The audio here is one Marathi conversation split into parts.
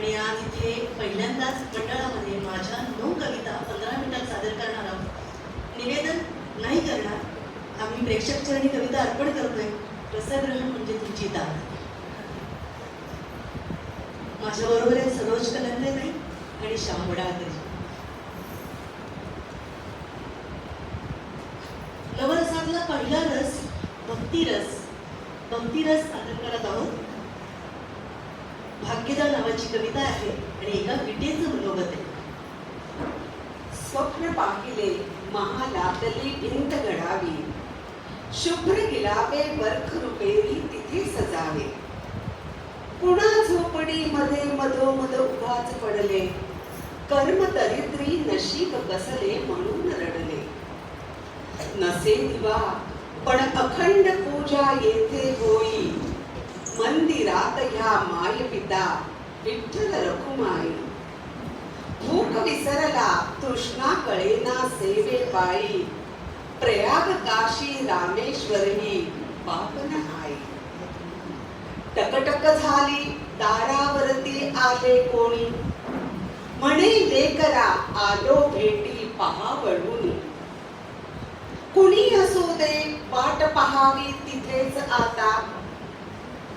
आणि आज इथे पहिल्यांदाच मंडळामध्ये माझ्या नऊ कविता पंधरा मिनिटात सादर करणार आहोत. निवेदन नाही करणार. आम्ही प्रेक्षक चरणी कविता अर्पण करतोय. रसग्रहण म्हणजे तुमची दाद माझ्याबरोबर आहे सरोज कलंदे नाही आणि श्याम नवरसातला पहिला रस भक्तिरस भक्तिरस सादर करत आहोत. भाग्यदा नावाची कविता आहे आणि एका विटेचं मनोगत आहे. स्वप्न पाहिले महालातली भिंत घडावी शुभ्र गिलावे वर्ख रुपेरी तिथे सजावे. पुन्हा झोपडी मध्ये मधोमध उभाच पडले. कर्म दरिद्री नशीब बसले म्हणून रडले. नसे दिवा पण अखंड पूजा येथे होई. मंदिरात ह्या माय पिता विठ्ठल रखुमाई भूक विसरला तृष्णा कळेना सेवे पायी प्रयाग काशी रामेश्वरी पापन आई टकटक झाली दारावरती आले कोणी म्हणे लेकरा आलो भेटी पहावळून कुणी असू दे वाट पहावी तिथेच आता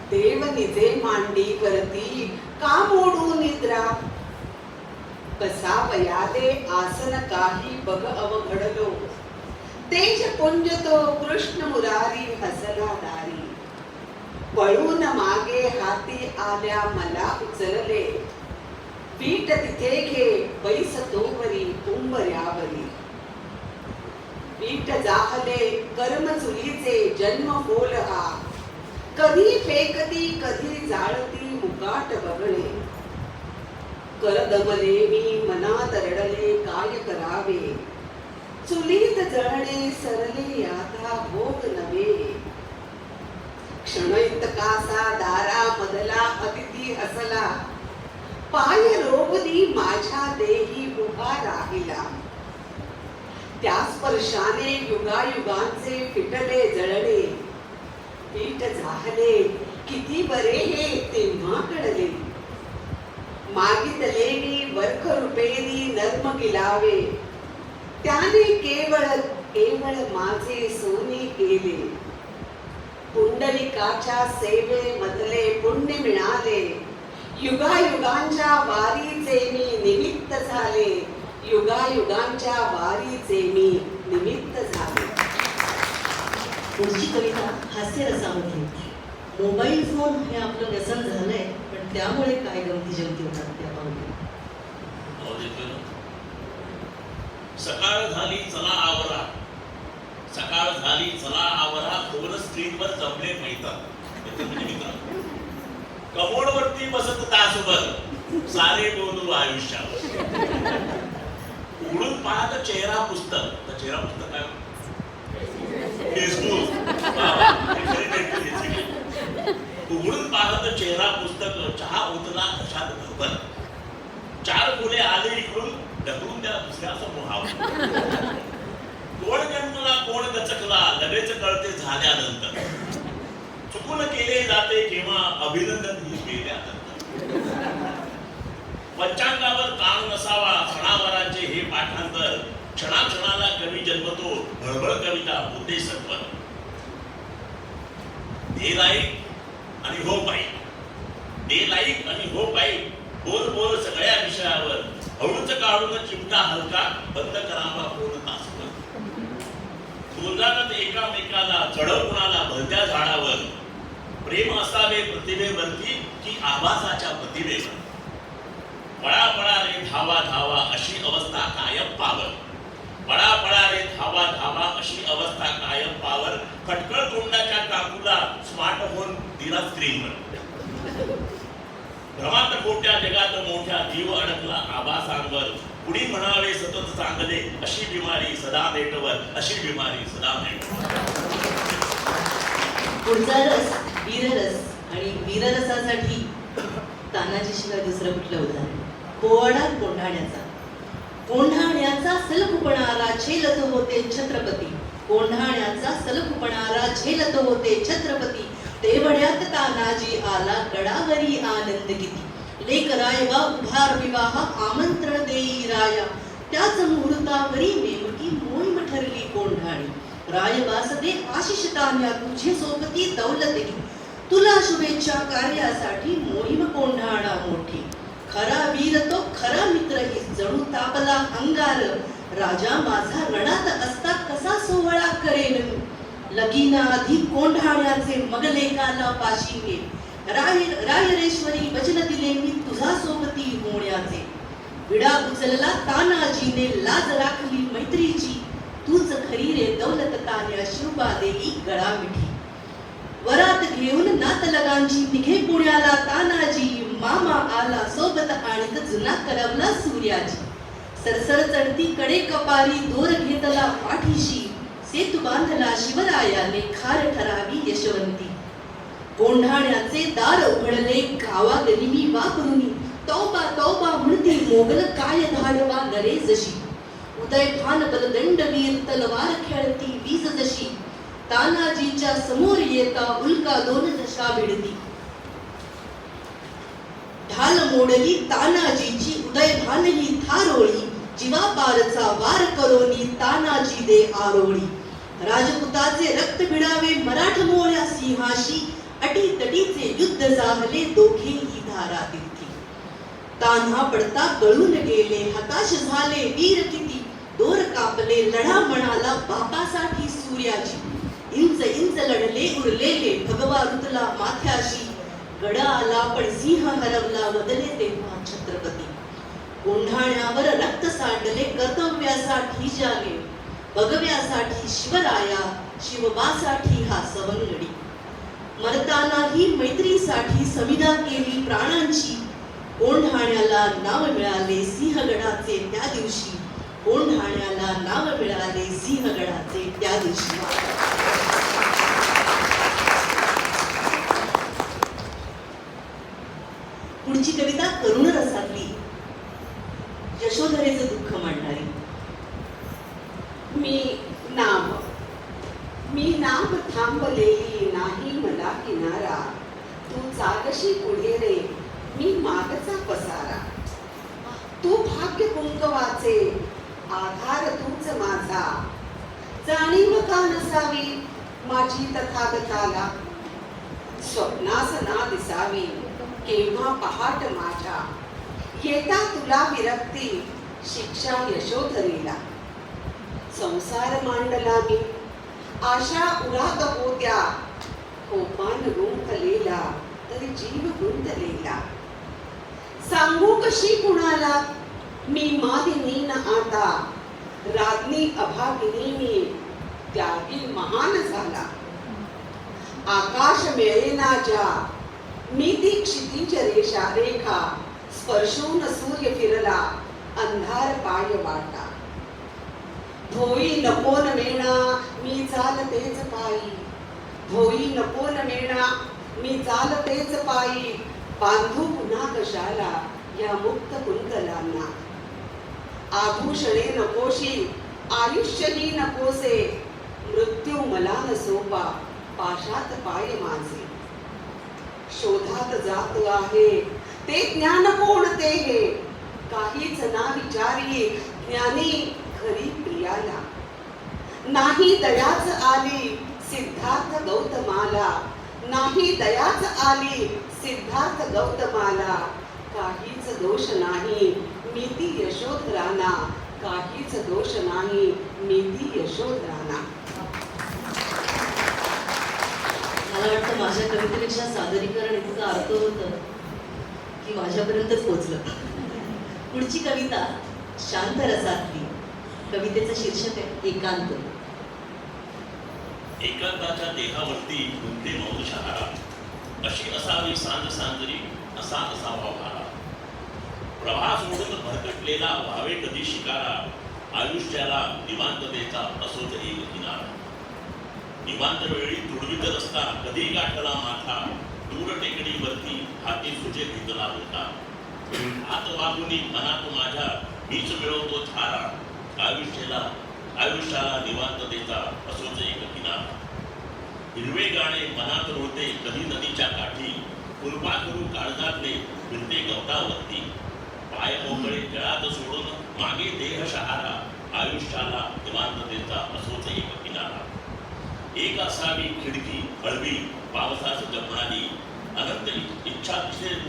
देव निजे मांडी करती का मोडू निद्रा? कसा वयादे आसन काही बघ अवघडलो. तेज पुंज तो कृष्ण मुरारी हसला दारी पळून मागे हाती आल्या मला उचलले. पीठ तिथे घे बैस तोवरी कुंभऱ्यावरी. पीठ जाहले कर्म चुलीचे जन्म बोल हा कधी फेकती कधी जाळती मुकाट बघणे करदमले मी मनात रडले काय करावे? चुलीत जळणे सरले आता भोग नवे क्षणैत कासा दारा मधला अतिथी हसला पाय रोवली माझ्या देही उभा राहिला. त्या स्पर्शाने युगायुगांचे फिटले जळले पीठ झाले. किती बरे हे तेव्हा कळले. मागितले मी वर्ख रुपेरी नर्म गिलावे त्याने केवळ केवळ माझे सोने केले. पुंडलिकाच्या सेवे मधले पुण्य मिळाले. युगायुगांच्या वारीचे मी निमित्त झाले. युगायुगांच्या वारीचे मी निमित्त झाले. पुढची कविता हास्यरसामध्ये मोबाईल फोन हे आपलं व्यसन झालंय पण त्यामुळे काय गमती जमती होतात त्या पाहूया सकाळ झाली चला आवरा. सकाळ झाली चला आवरा दोन स्क्रीनवर जमले मैतात येथे म्हणजे मित्र? कमोडवरती बसत तासभर. सारे बोलू आयुष्यावर उघडून पाहत चेहरा पुस्तक. तर चेहरा पुस्तक काय फेसबुक वा, हे खरी भेटली त्याची. उघडून पाहत चेहरा पुस्तक चहा उतला कशात घरभर चार फुले आले इकडून ढकलून द्या दुसऱ्या समूहावर कोण जन्मला कोण गचकला लगेच कळते झाल्यानंतर. चुकून केले जाते केव्हा अभिनंदन ही केल्यानंतर पंचांगावर ताण नसावा सणावारांचे हे पाठांतर. क्षणाक्षणाला कवी जन्मतो भळभळ कविता होते सत्वर दे लाईक आणि हो बाईक दे लाईक आणि हो बाईक बोल बोल सगळ्या विषयावर. हळूच काढून चिमटा हलका बंद करावा पूर्ण तासभर. बोलतात एकामेकाला चढव कुणाला भलत्या झाडावर. प्रेम असावे प्रतिभेवरती की आभासाच्या प्रतिभेवर. पळा पळा रे धावा धावा अशी अवस्था कायम पावर पळा पळा रे धावा धावा अशी अवस्था कायम पावर. खटकळ तोंडाच्या काकूला स्मार्टफोन दिला स्क्रीनवर भ्रमात कोट्या जगात मोठ्या जीव अडकला आभासांवर. कुणी म्हणावे सतत चांगले अशी बिमारी सदा नेटवर अशी बिमारी सदा नेटवर पुढचा रस वीररस आणि वीररसासाठी तानाजी शिवाय दुसरं कुठलं उदाहरण? पोवाडा कोंढाण्याचा. कोंढाण्याचा सलकुपणारा झेलत होते छत्रपती. कोंढाण्याचा सलकुपणारा झेलत होते छत्रपती. तेवढ्यात तानाजी आला गडावरी आनंद किती लेख रायवा उभार विवाह आमंत्रण देई राया. त्याच मुहूर्तावरी नेमकी मोहीम ठरली कोंढाणी. रायवास दे आशिष तान्या तुझे सोबती दौलत तुला शुभेच्छा कार्यासाठी मोहीम कोंढाणा मोठी. खरा वीर तो खरा मित्र ही. जणू तापला अंगार. राजा माझा रणात असता कसा सोहळा करेल लगीना आधी कोंढाण्याचे मगलेकाला पाशी घे राय रायरेश्वरी वचन दिले मी तुझा सोबती होण्याचे. विडा उचलला तानाजीने लाज राखली मैत्रीची. तूच खरी रे दौलत तान्या शिवबा देई गळा मिठी वरात घेऊन नातलगांची निघे पुण्याला तानाजी. मामा आला सोबत आणत जुना करवला सूर्याची सरसर चढती कडे कपारी दोर घेतला पाठीशी. सेतू बांधला शिवरायाने खार ठरावी यशवंती. कोंढाण्याचे दार उघडले गावात वा वापरुनी. तौबा तौबा म्हणती मोगल काय धाडवा गरे जशी. उदय भान बलदंड वीर तलवार खेळती वीज जशी. तानाजीच्या समोर येता उल्का दोन दशा भिडती. ढाल मोडली तानाजीची उदय भानही थारोळी. थारोळी जीवापारचा वार करोनी तानाजी दे आरोळी. राजपुताचे रक्त भिडावे मराठ मोळ्या सिंहाशी अटी तटीचे युद्ध जाहले दोघेही धारा तीर्थी तान्हा पडता गळून गेले हताश झाले वीर किती. दोर कापले लढा म्हणाला बापासाठी सूर्याची. इंच इंच लढले उरलेले भगवा रुतला माथ्याशी. गडा आला पण सिंह हरवला वदले तेव्हा छत्रपती. कोंढाण्यावर रक्त सांडले कर्तव्यासाठी जागे. भगव्यासाठी शिवराया शिवबासाठी हा सवंगडी. मरतानाही मैत्रीसाठी समिधा केली प्राणांची. कोंढाण्याला नाव मिळाले सिंहगडाचे त्या दिवशी. कोंढाण्याला नाव मिळाले सिंहगडाचे त्या दिवशी पुढची कविता करुण रसातली यशोधरेचं दुःख मांडणारी मी नाम मी नाम थांबलेली नाही मला किनारा तू चालशी पुढे रे मी मागचा पसारा तू भाग्य कुंकवाचे आधार तूच माझा जाणीव का नसावी माझी तथागताला स्वप्नास ना दिसावी केव्हा पहाट माझ्या. येता तुला विरक्ती शिक्षा यशोधरीला. संसार मांडला मी आशा उरात होत्या कोपान गुंतलेला तरी जीव गुंतलेला. सांगू कशी कुणाला? मी मादिनी न आता राज्ञी अभागिनी मी त्यागी महान झाला. आकाश मेळेनाच्या मी ती क्षितिज रेषा रेखा स्पर्शून सूर्य फिरला अंधार पाय वाटा. धोई नकोन मेणा मी चालतेच पायी. धोई नकोन मेणा मी चालतेच पायी. बांधू पुन्हा कशाला या मुक्त कुंतलांना. आभूषणे नकोशी आयुष्यही नकोसे मृत्यू मला नसोपा. पाशात पाय माझे. शोधात जात आहे. ते ज्ञान कोणते हे? काहीच ना विचारी. ज्ञानी खरी प्रियाला. नाही दयाच आली सिद्धार्थ गौतमाला. नाही दयाच आली सिद्धार्थ गौतमाला. काहीच दोष नाही नीती यशोधराना. काहीच दोष नाही नीती यशोधराना. मला वाटतं माझ्या कवितेपेक्षा सादरीकरण इतकं अर्थ होतं की माझ्यापर्यंत पोचलं पुढची कविता शांत रसातली. कवितेचं शीर्षक आहे एकांत. एकांताच्या देहावरती घुमते मौन शहारा अशी असावी सांज सांजरी असा असावा भारा. प्रवास सोडून भरकटलेला व्हावे कधी शिकारा आयुष्याला निवांततेचा असो तरी किनारा निवांत वेळी तुडवीत रस्ता कधी गाठला माथा दूर टेकडीवरती हाती सुजे घेतला होता. हात वागुनी मनात माझ्या मीच मिळवतो थारा आयुष्याला आयुष्याला निवांत देता असोच एक किनार. हिरवे गाणे मनात रोते कधी नदीच्या काठी कुरपा करू काळजातले फिरते गवतावरती. पाय मोकळे गळात सोडून मागे देह शहारा आयुष्याला निवांत देता असोच एक किनारा. एक असावी खिडकी हळवी पावसास जपणारी अनंत इच्छा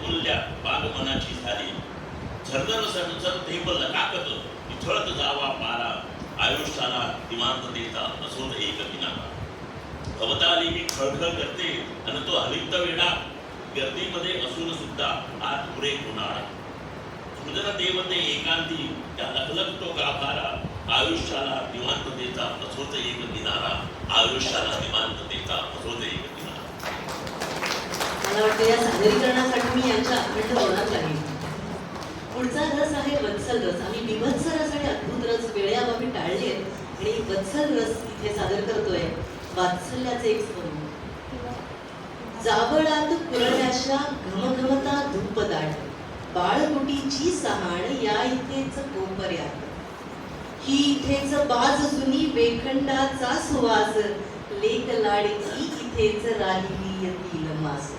बोलल्या बाग मनाची झाली झरझर सरझर थेंब लकाकत इथळत जावा पारा आयुष्याला देता असून एक किनारा. भवताली मी खळखळ करते आणि तो हलिप्त वेडा गर्दीमध्ये असून सुद्धा आत पुरे होणारा सुंदर देवते एकांती त्या लखलखतो गाभारा आयुष्याला निवांततेचा असोच एक किनारा आयुष्याला निवांततेचा असोच एक किनारा मला वाटतं या सादरीकरणासाठी मी यांच्या अखंड मनात लागेल पुढचा रस आहे वत्सल रस. आम्ही बिभत्स रस आणि अद्भुत रस वेळेअभावी टाळले आणि वत्सल रस इथे सादर करतोय वात्सल्याचे एक स्वरूप. जाबळात कुरण्याच्या घमघमता धूपदाट. बाळकुटीची सहाण या इथेच कोपर्यात. ही इथेच बाज जुनी वेखंडाचा सुवास. लेक लाडकी इथेच राहिली येतील मास.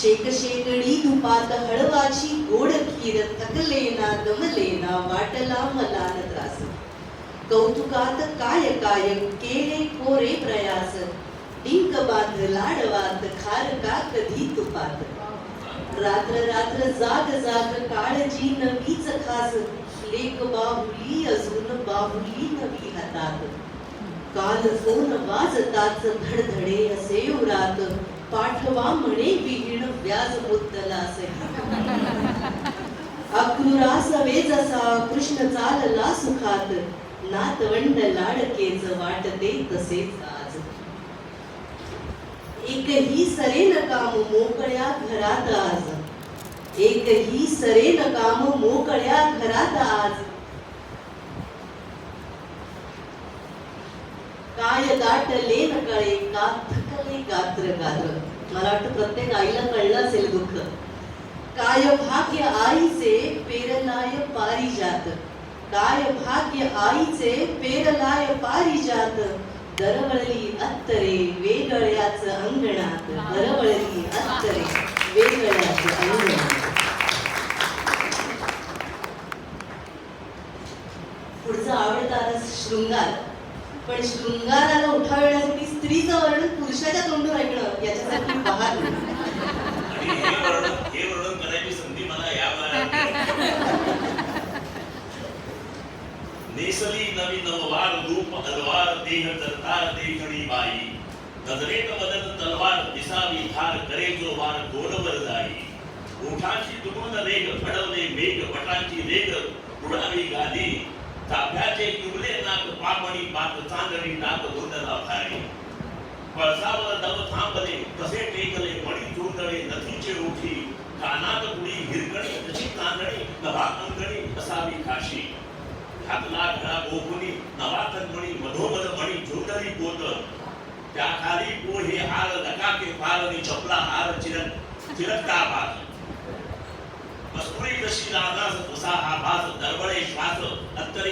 शेक शेकडी धुपात हळवाची गोड खीर थकलेना दमलेना वाटला मला न त्रास. कौतुकात काय काय केले कोरे प्रयास. डिंक बांध लाडवात खार का कधी तुपात. रात्र रात्र जाग जाग काळजी नवीच खास. लेक बाहुली अजून बाहुली नवी हातात काल फोन वाजताच धडधडे असे उरात. पाठवा म्हणे विहीण व्याज मुद्दला असे अक्रूरास वे जसा कृष्ण चालला सुखात. नातवंड लाडकेच वाटते तसेच आज एकही सरेन काम मोकळ्या घरात आज. एकही सरे काम मोकळ्या घरात आज. काय दाटले न कळे का थकले गात्र गात्र. मला वाटतं प्रत्येक आईला कळलं असेल दुःख. काय भाग्य आईचे पेरलाय पारिजात. काय भाग्य आईचे पेरलाय पारिजात. दरवळली अत्तरे वेगळ्याच अंगणात. दरवळली अत्तरे वेगळ्याच अंगणात पुढचा आवडता रस शृंगार. पण शृंगाराला उठावण्यासाठी स्त्रीचं वर्णन पुरुषाच्या तोंडून ऐकणं याच्यासाठी बहार हे वर्णन करायची संधी मला या नेसली नवी नववार रूप अलवार देह तरतार देखणी बाई. नजरेत बदल तलवार दिसावी धार करे जो वार गोडवर जाई. ओठाची दुमून रेग फडवले मेघ पटांची रेग उडावी गादी. ताफ्याचे युगले नाक पापणी पात चांदणी नाक गुंडला भारी. पळसावर दव थांबले कसे टेकले मणी चुरतळे नथीचे ओठी. कानात कुडी हिरकणी तशी कांदणी नभा अंगणी असावी काशी घातला घरा गोकुनी नवा कंगणी मधोमध मणी झुंडली पोत. त्या खाली पोहे हार लकाके फारणी चपला हार चिरक चिरकता भाग मस्कुरी लागास श्वास अंतरी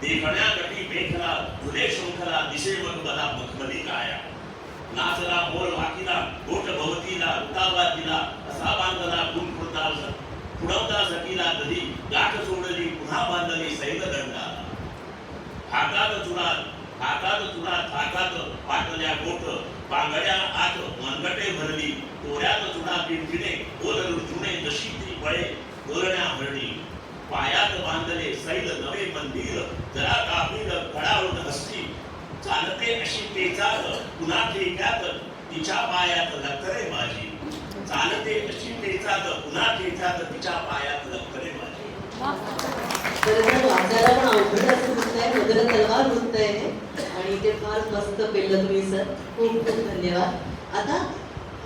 देखण्या गटी मेखला झुले दिशे मखमली काया. नाचला मोर गोट भवतीला उतावा दिला असा बांधला गुण सकीला गाठ सोडली पुन्हा बांधली सैल दंडा हातात चुरात हातात चुरात हातात पाटल्या गोठ बांगड्या आत मनगटे भरली. तोऱ्यात चुडा पिंपिणे ओल रुजुणे जशी फळे दोरण्या भरणी पायात बांधले सैल नवे मंदिर जरा कापील कडावून हस्ती. चालते अशी पेचात पुन्हा ठेक्यात तिच्या पायात लक्करे माझी चालते अशी पेचात पुन्हा ठेक्यात तिच्या पायात लक्करे माझी वाचायला पण अवघड असं वृत्त मधुर तलवार वृत्त आहे आणि ते फार मस्त पेललं तुम्ही सर. खूप खूप धन्यवाद. आता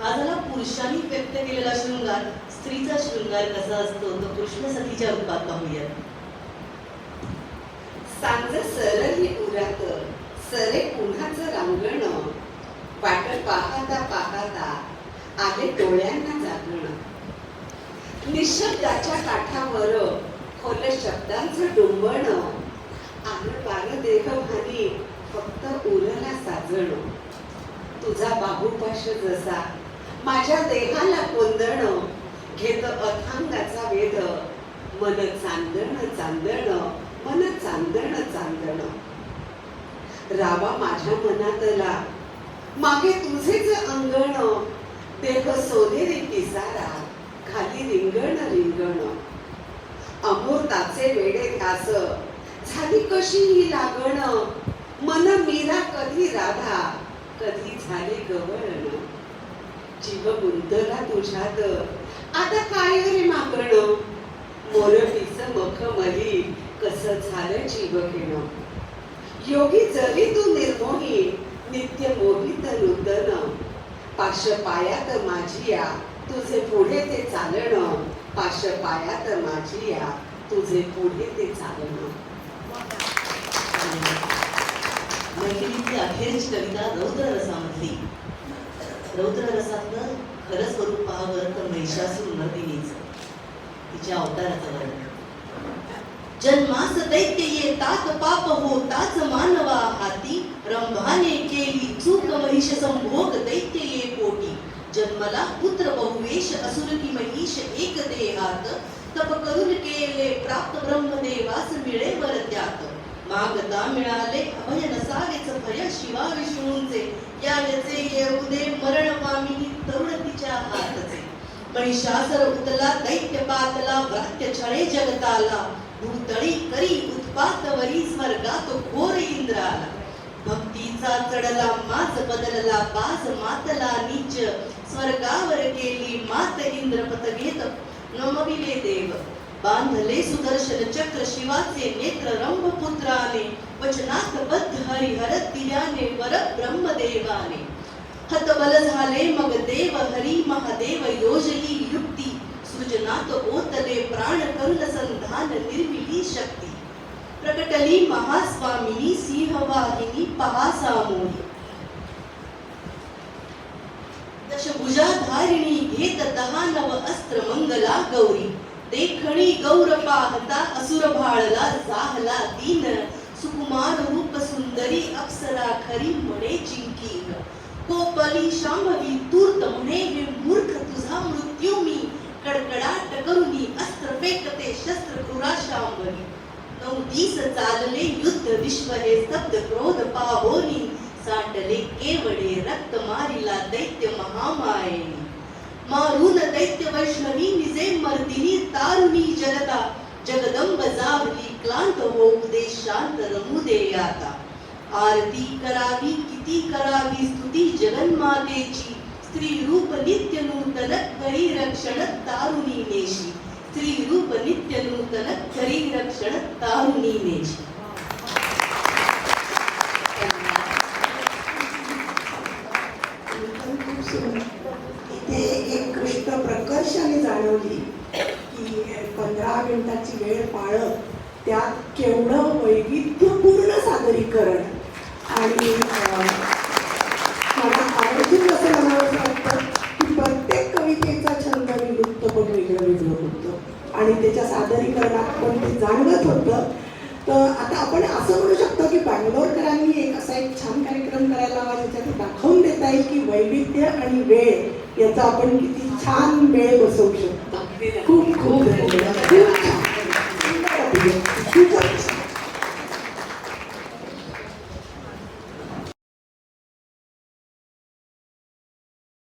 हा झाला पुरुषांनी व्यक्त केलेला शृंगार स्त्रीचा शृंगार कसा असतो तो कृष्ण सखीच्या रूपात पाहूया. सांज सरली उरात सरे पुन्हाच रांगण वाट पाहता पाहता आले डोळ्यांना जागण. निशब्दाच्या काठावर खोल शब्दांचं डोंबण आलं बार देहभानी फक्त उरला साजण. तुझा बाबूपाश जसा माझ्या देहाला कोंदण घेत अथांगाचा वेध. मन चांदण चांदण मन चांदण चांदण. रावा माझ्या मनातला मागे तुझेच अंगण देह सोनेरी किसारा खाली रिंगण रिंगण. अमृताचे वेडे ध्यास झाली कशी ही लागण? मन मीरा कधी राधा कधी झाली गवळण. जीव गुंतला तुझ्यात आता काय रे माकड मोरपीच मख मली कस झालं जीव घेणं योगी जरी तू निर्मोही नित्य मोहित नूतन. पाश पायात माझी या तुझे पुढे ते चालणं. पाश पायात माझी या तुझे पुढे ते चालणं. मैथिलीची अखेरची कविता रौद्र रसामधली रौद्र रसातलं खरं स्वरूप पाहावं तर महिषासूर मर्दिनीच तिच्या अवताराचं वर्णन. जन्मास दैत्य येतात पाप होताच मानवा हाती. रंभाने केली चूक महिष संभोग दैत्य ये पोटी. जन्मला पुत्र बहुवेश असुर की महिष एक देहात. तप करून केले प्राप्त ब्रह्मदेवास मिळे वर त्यात. मागता मिळाले अभय नसावेच भय शिवा विष्णूंचे. याचे येऊ दे मरण पामी तरुण तिच्या हातचे. महिषासर उतला दैत्य पातला व्रात्य छळे जगताला. भूतळी करी उत्पात वरी स्वर्गात घोर इंद्राला. भक्तीचा चढला माच बदलला बाज मातला नीच. स्वर्गावर केली मात इंद्रपत घेत नमविले देव. बांधले सुदर्शन चक्र शिवाचे नेत्र रंभ पुत्राने वचनात बद्ध हरिहर दिल्याने वर ब्रह्मदेवाने. हतबल झाले मग देव हरी महादेव योजली युक्ती. सृजनात ओतले प्राण करुण संधान निर्मिली शक्ती. प्रकटली महास्वामिनी सिंहवाहिनी पहा सामोही दशभुजाधारिणी घेत दहा नव अस्त्र मंगला गौरी. देखणी गौर पाहता असुर भाळला जाहला दीन. सुकुमार रूप सुंदरी अप्सरा खरी म्हणे चिंकी कोपली शांभवी तूर्त म्हणे हे मूर्ख तुझा मृत्यू मी कडकडाट करुनी अस्त्र फेकते शस्त्र क्रूरा शांभवी. नऊ दिस चालले युद्ध विश्व हे स्तब्ध क्रोध पाहोनी साठले केवडे रक्त मारिला दैत्य महामायेनी. मारून दैत्य वैष्णवी निजे मर्दिनी तारुणी जगता जगदंब जावली क्लांत होऊ दे शांत रमू दे आता. आरती करावी किती करावी स्तुती जगन्मातेची. स्त्री रूप नित्य नूतन करी रक्षण तारुणी नेशी स्त्री रूप नित्य नूतन करी रक्षण तारुणी नेशी पण खूप सुंदर. इथे एक गोष्ट प्रकर्षाने जाणवली की पंधरा मिनिटाची वेळ पाळत त्यात केवढं वैविध्यपूर्ण सादरीकरण आणि मला आवर्जून असं म्हणावं वाटतं की प्रत्येक कवितेचा छंद आणि पण वेगळं वेगळं होतं. आणि त्याच्या सादरीकरणात पण ते जाणवत होतं. तर आता आपण असं म्हणू शकतो की बँगलोरकरांनी एक असा एक छान कार्यक्रम करायला हवा ज्याच्यात दाखवून देता येईल की वैविध्य आणि वेळ याचा आपण किती छान